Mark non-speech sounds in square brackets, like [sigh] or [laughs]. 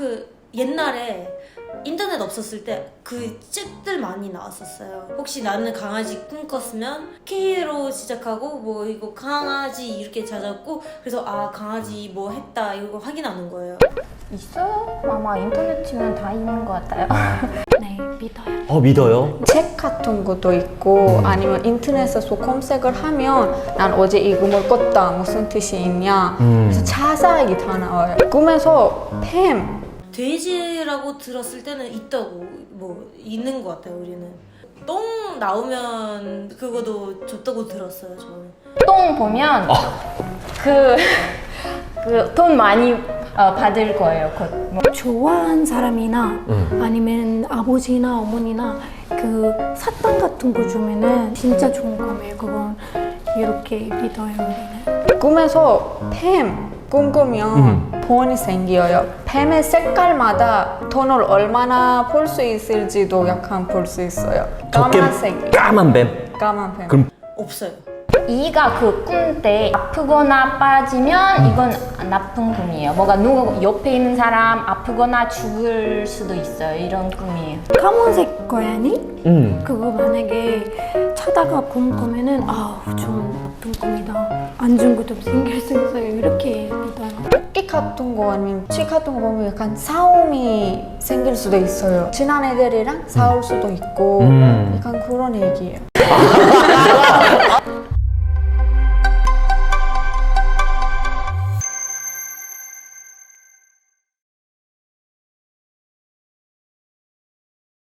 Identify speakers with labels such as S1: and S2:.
S1: 그 옛날에 인터넷 없었을 때 그 책들 많이 나왔었어요. 혹시 나는 강아지 꿈꿨으면 K로 시작하고 뭐 이거 강아지 이렇게 찾았고 그래서 아 강아지 뭐 했다 이거 확인하는 거예요.
S2: 있어요? 아마 인터넷 치면 다 있는 것 같아요. [laughs]
S3: 네, 믿어요.
S4: 어 믿어요?
S5: 책 같은 것도 있고
S4: 음.
S5: 아니면 인터넷에서 검색을 하면 난 어제 이 꿈을 꿨다 무슨 뜻이 있냐
S4: 음.
S5: 그래서 자세하게 다 나와요 꿈에서 뱀
S1: 돼지라고 들었을 때는 있다고 뭐 있는 것 같아요 우리는. 똥 나오면 그거도 좋다고 들었어요 저는.
S2: 똥 보면 그, 그돈 많이 어, 받을 거예요. 곧. 뭐.
S3: 좋아하는 사람이나
S4: 음.
S3: 아니면 아버지나 어머니나 그 사탕 같은 거 주면은 진짜 좋은 거예요. 그건 이렇게 믿어요 우리는.
S5: 꿈에서 뱀 꿈꾸면
S4: 음.
S5: 돈이 생겨요 뱀의 색깔마다 돈을 얼마나 벌 수 있을지도 약간 볼 수 있어요
S4: 적게
S5: 까만색
S4: 까만 뱀.
S5: 까만 뱀
S4: 그럼
S1: 없어요.
S2: 이가 그 꿈 때 아프거나 빠지면 이건 나쁜 꿈이에요. 뭐가 누구 옆에 있는 사람 아프거나 죽을 수도 있어요. 이런 꿈이에요.
S3: 까만색 고양이?
S4: 음.
S3: 그거 만약에 차다가 꿈 꾸면은 아우 좀 나쁜 꿈이다. 안 좋은 것도 생길 수 있어요. 이렇게 믿어요.
S5: 토끼 같은 거 아니면 쥐 같은 거 보면 약간 싸움이 생길 수도 있어요 친한 애들이랑 싸울 수도 있고
S4: 음.
S5: 약간 그런 얘기예요 [laughs]